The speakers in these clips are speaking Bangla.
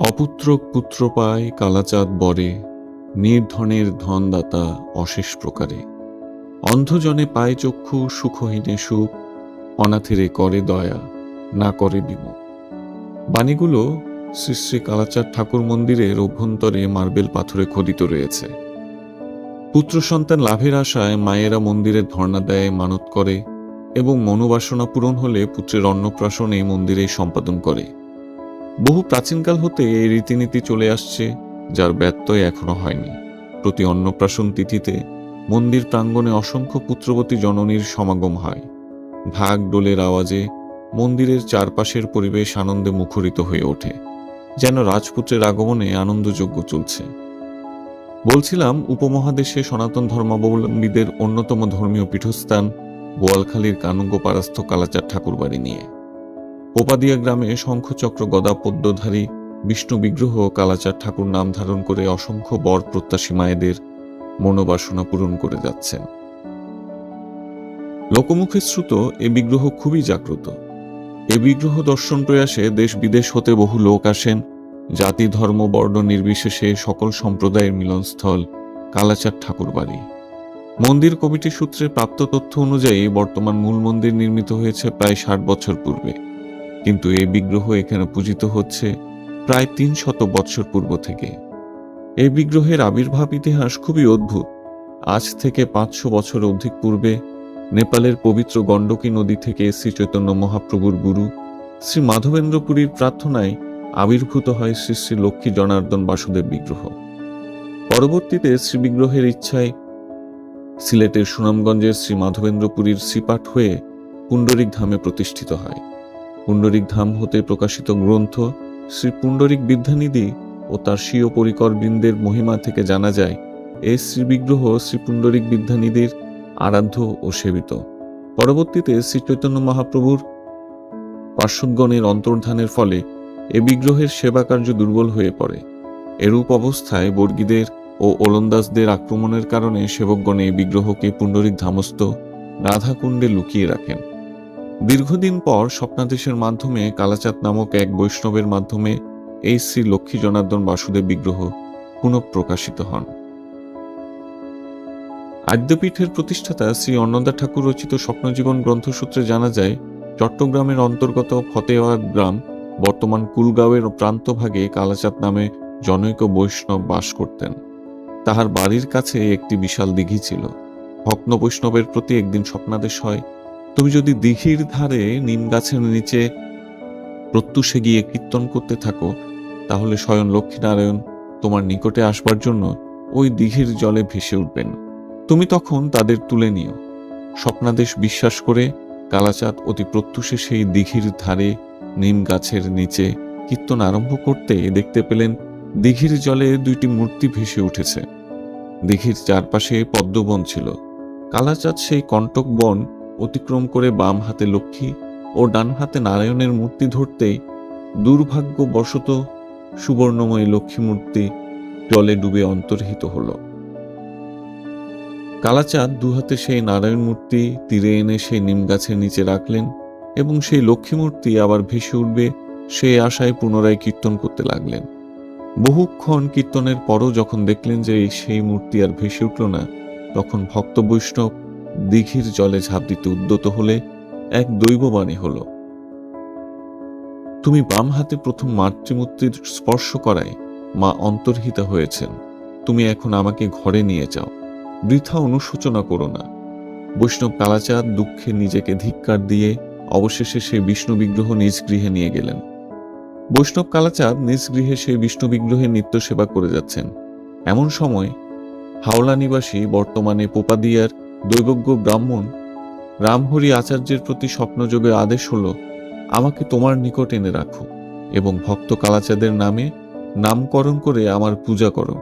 অপুত্রক পুত্র পায় কালাচাঁদ বরে, নির্ধনের ধনদাতা অশেষ প্রকারে। অন্ধজনে পায় চক্ষু সুখহীনে সুখ, অনাথেরে করে দয়া, না করে বিমুখ। বাণীগুলো শ্রী শ্রী কালাচাঁদ ঠাকুর মন্দিরের অভ্যন্তরে মার্বেল পাথরে খোদিত রয়েছে। পুত্র সন্তান লাভের আশায় মায়েরা মন্দিরে ধর্ণা দেয়, মানত করে এবং মনোবাসনা পূরণ হলে পুত্রের অন্নপ্রাশন এই মন্দিরে সম্পাদন করে। বহু প্রাচীনকাল হতে এই রীতিনীতি চলে আসছে, যার ব্যত্যয় এখনও হয়নি। প্রতি অন্নপ্রাশন তিথিতে মন্দির প্রাঙ্গণে অসংখ্য পুত্রবতী জননীর সমাগম হয়। ঢাক ডোলের আওয়াজে মন্দিরের চারপাশের পরিবেশ আনন্দে মুখরিত হয়ে ওঠে, যেন রাজপুত্রের আগমনে আনন্দযজ্ঞ চলছে। বলছিলাম, উপমহাদেশে সনাতন ধর্মাবলম্বীদের অন্যতম ধর্মীয় পীঠস্থান বোয়ালখালীর কানুঙ্গপাড়াস্থ কালাচার ঠাকুরবাড়ি নিয়ে। পোপাদিয়া গ্রামে শঙ্খচক্র গদা পদ্মধারী বিষ্ণু বিগ্রহ কালাচার ঠাকুর নাম ধারণ করে অসংখ্য বর প্রত্যাশী মায়েদের মনোবাসনা পূরণ করে যাচ্ছেন। লোকমুখে শ্রুত এ বিগ্রহ খুবই জাগ্রত। এ বিগ্রহ দর্শন প্রয়াসে দেশ বিদেশ হতে বহু লোক আসেন। জাতি, ধর্ম, বর্ণ নির্বিশেষে সকল সম্প্রদায়ের মিলনস্থল কালাচার ঠাকুর বাড়ি। মন্দির কমিটি সূত্রে প্রাপ্ত তথ্য অনুযায়ী বর্তমান মূল মন্দির নির্মিত হয়েছে প্রায় ষাট বছর পূর্বে। কিন্তু এই বিগ্রহ এখানে পূজিত হচ্ছে প্রায় তিন শত বৎসর পূর্ব থেকে। এই বিগ্রহের আবির্ভাব ইতিহাস খুবই অদ্ভুত। আজ থেকে পাঁচশো বছর অধিক পূর্বে নেপালের পবিত্র গণ্ডকী নদী থেকে শ্রী চৈতন্য মহাপ্রভুর গুরু শ্রী মাধবেন্দ্রপুরীর প্রার্থনায় আবির্ভূত হয় শ্রী শ্রী লক্ষ্মী জনার্দন বাসুদেব বিগ্রহ। পরবর্তীতে শ্রী বিগ্রহের ইচ্ছায় সিলেটের সুনামগঞ্জের শ্রী মাধবেন্দ্রপুরীর শ্রীপাঠ হয়ে পুণ্ডরিক ধামে প্রতিষ্ঠিত হয়। পুণ্ডরিক ধাম হতে প্রকাশিত গ্রন্থ শ্রী পুণ্ডরিক বিদ্যানিধি ও তার স্বীয় পরিকর বৃন্দের মহিমা থেকে জানা যায়। এই শ্রীবিগ্রহ শ্রী পুণ্ডরিক বিদ্যানিধির আরাধ্য ও সেবিত। পরবর্তীতে শ্রী চৈতন্য মহাপ্রভুর পার্শ্বদগণের অন্তর্ধানের ফলে এ বিগ্রহের সেবা কার্য দুর্বল হয়ে পড়ে। এরূপ অবস্থায় বর্গীদের ও ওলন্দাজদের আক্রমণের কারণে সেবকগণ এই বিগ্রহকে পুণ্ডরিক ধামস্থ রাধাকুণ্ডে লুকিয়ে রাখেন। দীর্ঘদিন পর স্বপ্নাদেশের মাধ্যমে কালাচাঁদ নামক এক বৈষ্ণবের মাধ্যমে এই শ্রী লক্ষ্মী জনার্দন বাসুদেব বিগ্রহ পুনঃপ্রকাশিত হন। আদ্যপীঠের প্রতিষ্ঠাতা শ্রী অন্নদা ঠাকুর রচিত স্বপ্নজীবন গ্রন্থসূত্রে জানা যায়, চট্টগ্রামের অন্তর্গত ফতেওয়ার গ্রাম, বর্তমান কুলগাঁওয়ের প্রান্তভাগে কালাচাঁদ নামে জনৈক বৈষ্ণব বাস করতেন। তাহার বাড়ির কাছে একটি বিশাল দিঘি ছিল। ভগ্ন বৈষ্ণবের প্রতি একদিন স্বপ্নাদেশ হয় তুমি যদি দিঘির ধারে নিম গাছের নিচে প্রত্যুষে গিয়ে কীর্তন করতে থাকো, তাহলে স্বয়ং লক্ষ্মীনারায়ণ তোমার নিকটে আসবার জন্য ওই দিঘির জলে ভেসে উঠবেন। তুমি তখন তাদের তুলে নিও। স্বপ্নাদেশ বিশ্বাস করে কালাচাঁদ অতি প্রত্যুষে সেই দিঘির ধারে নিম গাছের নিচে কীর্তন আরম্ভ করতে দেখতে পেলেন দিঘির জলে দুইটি মূর্তি ভেসে উঠেছে। দিঘির চারপাশে পদ্মবন ছিল। কালাচাঁদ সেই কণ্টক বন অতিক্রম করে বাম হাতে লক্ষ্মী ও ডান হাতে নারায়ণের মূর্তি ধরতেই দুর্ভাগ্যবশত সুবর্ণময় লক্ষ্মী মূর্তি জলে ডুবে অন্তর্হিত হল। কালাচাঁদ দুহাতে সেই নারায়ণ মূর্তি তীরে এনে সেই নিম গাছের নিচে রাখলেন এবং সেই লক্ষ্মী মূর্তি আবার ভেসে উঠবে সেই আশায় পুনরায় কীর্তন করতে লাগলেন। বহুক্ষণ কীর্তনের পরও যখন দেখলেন যে সেই মূর্তি আর ভেসে উঠল না, তখন ভক্ত বৈষ্ণব দিঘির জলে ঝাঁপ দিতে উদ্যত হলে এক দৈববাণী হল, তুমি বাম হাতে প্রথম মাতৃমূর্তির স্পর্শ করায় মা অন্তর্হিতা হয়েছেন। তুমি এখন আমাকে ঘরে নিয়ে যাও। বৃথা অনুশোচনা করো না বৈষ্ণব কালাচাঁদ দুঃখে নিজেকে ধিক্কার দিয়ে অবশেষে সেই বিষ্ণু বিগ্রহ নিজ গৃহে নিয়ে গেলেন। বৈষ্ণব কালাচাঁদ নিজ গৃহে সেই বিষ্ণু বিগ্রহের নিত্য সেবা করে যাচ্ছেন। এমন সময় হাওলা নিবাসী বর্তমানে পোপাদিয়ার দৈবজ্ঞ ব্রাহ্মণ, রামহরি আচার্যের প্রতি স্বপ্নযোগে আদেশ হলো, আমাকে তোমার নিকট এনে রাখো এবং ভক্ত কালাচাঁদের নামে নামকরণ করে আমার পূজা করো।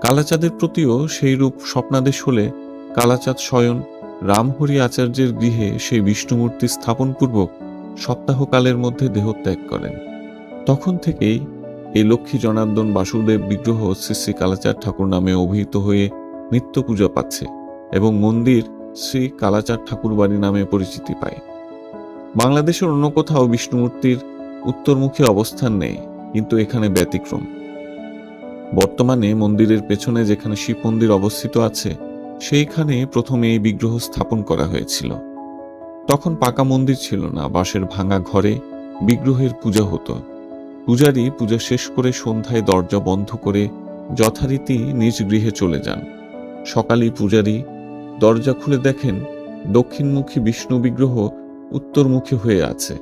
কালাচাঁদের প্রতিও সেই রূপ স্বপ্নাদেশ হলে কালাচাঁদ স্বয়ং রামহরি আচার্যের গৃহে সেই বিষ্ণুমূর্তি স্থাপনপূর্বক সপ্তাহকালের মধ্যে দেহত্যাগ করেন। তখন থেকেই এই লক্ষ্মী জনার্দন বাসুদেব বিগ্রহ শ্রী শ্রী কালাচাঁদ ঠাকুর নামে অভিহিত হয়ে নিত্য পূজা পাচ্ছে এবং মন্দির শ্রী কালাচাঁদ ঠাকুর বাড়ি নামে পরিচিতি পায়। বাংলাদেশের অন্য কোথাও বিষ্ণুমূর্তির উত্তরমুখী অবস্থান নেই, কিন্তু এখানে ব্যতিক্রম। বর্তমানে মন্দিরের পেছনে যেখানে শিব মন্দির অবস্থিত আছে, সেইখানে প্রথমে এই বিগ্রহ স্থাপন করা হয়েছিল। তখন পাকা মন্দির ছিল না, বাঁশের ভাঙা ঘরে বিগ্রহের পূজা হতো। পূজারী পূজা শেষ করে সন্ধ্যায় দরজা বন্ধ করে যথারীতি নিজ গৃহে চলে যান। সকালেই পূজারী দরজা খুলে দেখেন দক্ষিণমুখী বিষ্ণু বিগ্রহ উত্তরমুখী হয়ে আছে।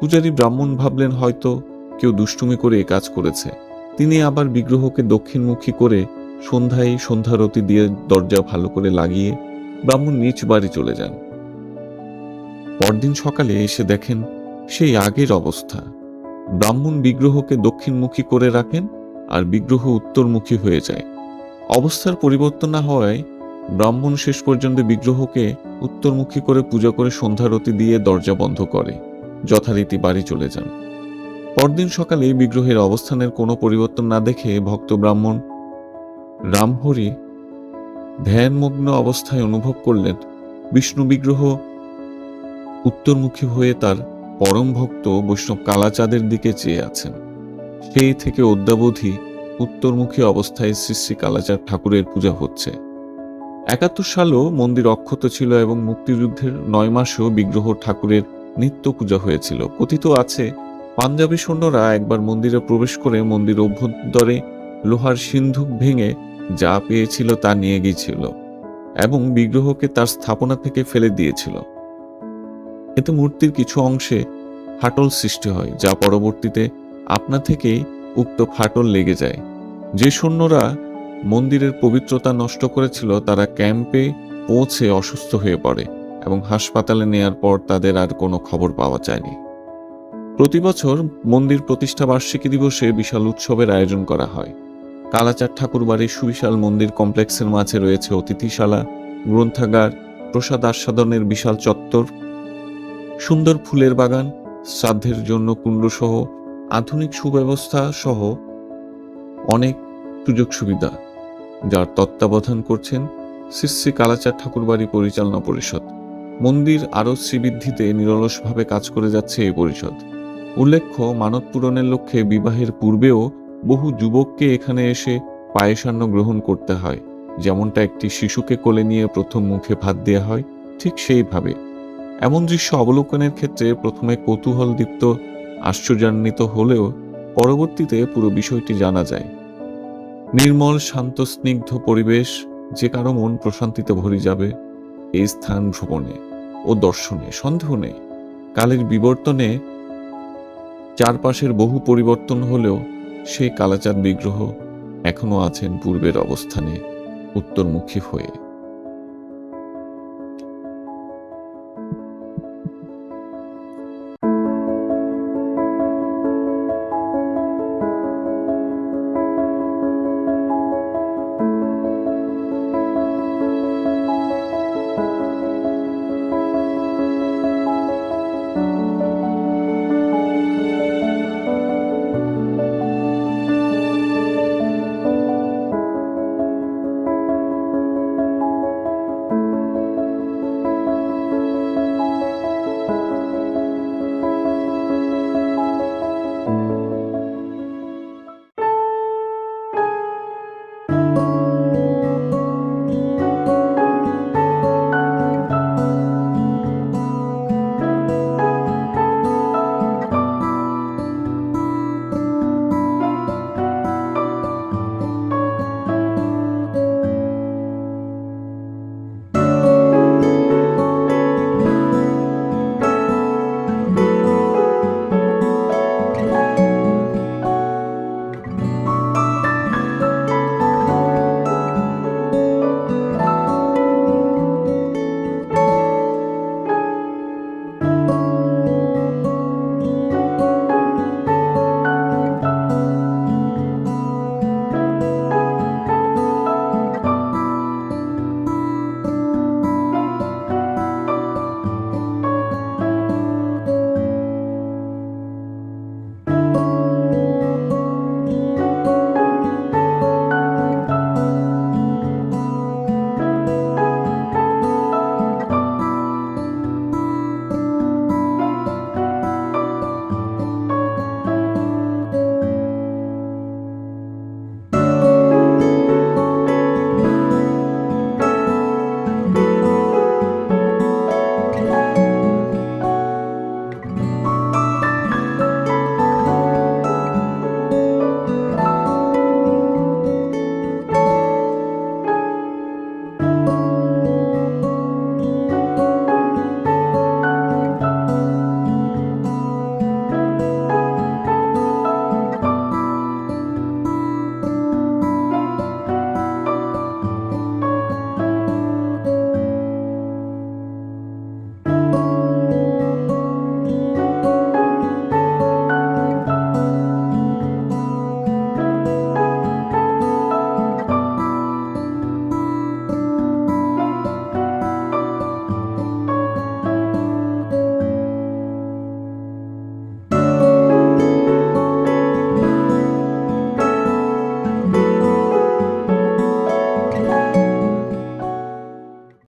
পূজারী ব্রাহ্মণ ভাবলেন, হয়তো কেউ দুষ্টুমি করে এ কাজ করেছে। তিনি আবার বিগ্রহকে দক্ষিণমুখী করে সন্ধ্যায় সন্ধ্যারতি দিয়ে দরজা ভালো করে লাগিয়ে ব্রাহ্মণ নিচ বাড়ি চলে যান। পরদিন সকালে এসে দেখেন সেই আগের অবস্থা। ব্রাহ্মণ বিগ্রহকে দক্ষিণমুখী করে রাখেন আর বিগ্রহ উত্তরমুখী হয়ে যায়। অবস্থার পরিবর্তন না হওয়ায় ব্রাহ্মণ শেষ পর্যন্ত বিগ্রহকে উত্তরমুখী করে পূজা করে সন্ধ্যারতি দিয়ে দরজা বন্ধ করে, যথারীতি বাড়ি চলে যান। পরদিন সকালে বিগ্রহের অবস্থানের কোনো পরিবর্তন না দেখে ভক্ত ব্রাহ্মণ রামহরি ধ্যানমগ্ন অবস্থায় অনুভব করলেন, বিষ্ণু বিগ্রহ উত্তরমুখী হয়ে তার পরম ভক্ত বৈষ্ণব কালাচাঁদের দিকে চেয়ে আছেন। সেই থেকে অদ্যাবধি উত্তরমুখী অবস্থায় শ্রী শ্রী কালাচাঁদ ঠাকুরের পূজা হচ্ছে। একাত্তর সালও মন্দির অক্ষত ছিল এবং মুক্তিযুদ্ধের নয় মাসেও বিগ্রহ ঠাকুরের নিত্য পূজা হয়েছিল। কথিত আছে, পাঞ্জাবি সৈন্যরা একবার মন্দিরে প্রবেশ করে মন্দির অভ্যন্তরে লোহার সিন্ধুক ভেঙে যা পেয়েছিল তা নিয়ে গিয়েছিল এবং বিগ্রহকে তার স্থাপনা থেকে ফেলে দিয়েছিল। এতে মূর্তির কিছু অংশে ফাটল সৃষ্টি হয়, যা পরবর্তীতে আপনা থেকেই উক্ত ফাটল লেগে যায়। যে সৈন্যরা মন্দিরের পবিত্রতা নষ্ট করেছিল, তারা ক্যাম্পে পৌঁছে অসুস্থ হয়ে পড়ে এবং হাসপাতালে নেয়ার পর তাদের আর কোনো খবর পাওয়া যায়নি। প্রতি বছর মন্দির প্রতিষ্ঠা বার্ষিকী দিবসে বিশাল উৎসবের আয়োজন করা হয়। কালাচাঁদ ঠাকুর বাড়ির সুবিশাল মন্দির কমপ্লেক্সের মাঝে রয়েছে অতিথিশালা, গ্রন্থাগার, প্রসাদ আস্বাদনের বিশাল চত্বর, সুন্দর ফুলের বাগান, শ্রাদ্ধের জন্য কুণ্ড সহ আধুনিক সুব্যবস্থা সহ অনেক সুযোগ সুবিধা, যার তত্ত্বাবধান করছেন শ্রী কালাচাঁদ ঠাকুরবাড়ি পরিচালনা পরিষদ। মন্দির আরও শ্রীবৃদ্ধিতে নিরলসভাবে কাজ করে যাচ্ছে এই পরিষদ। উল্লেখ্য, মানত পূরণের লক্ষ্যে বিবাহের পূর্বেও বহু যুবককে এখানে এসে পায়েসান্ন গ্রহণ করতে হয়। যেমনটা একটি শিশুকে কোলে নিয়ে প্রথম মুখে ভাত দেওয়া হয়, ঠিক সেইভাবে। এমন দৃশ্য অবলোকনের ক্ষেত্রে প্রথমে কৌতূহলদীপ্ত, আশ্চর্যান্বিত হলেও পরবর্তীতে পুরো বিষয়টি জানা যায়। নির্মল, শান্ত, স্নিগ্ধ পরিবেশ যে কারও মন প্রশান্তিতে ভরে যাবে, এই স্থান ভ্রমণে ও দর্শনে, সন্দেহ নেই। কালের বিবর্তনে চারপাশের বহু পরিবর্তন হলেও সেই কালাচাঁদ বিগ্রহ এখনও আছেন পূর্বের অবস্থানে, উত্তরমুখী হয়ে।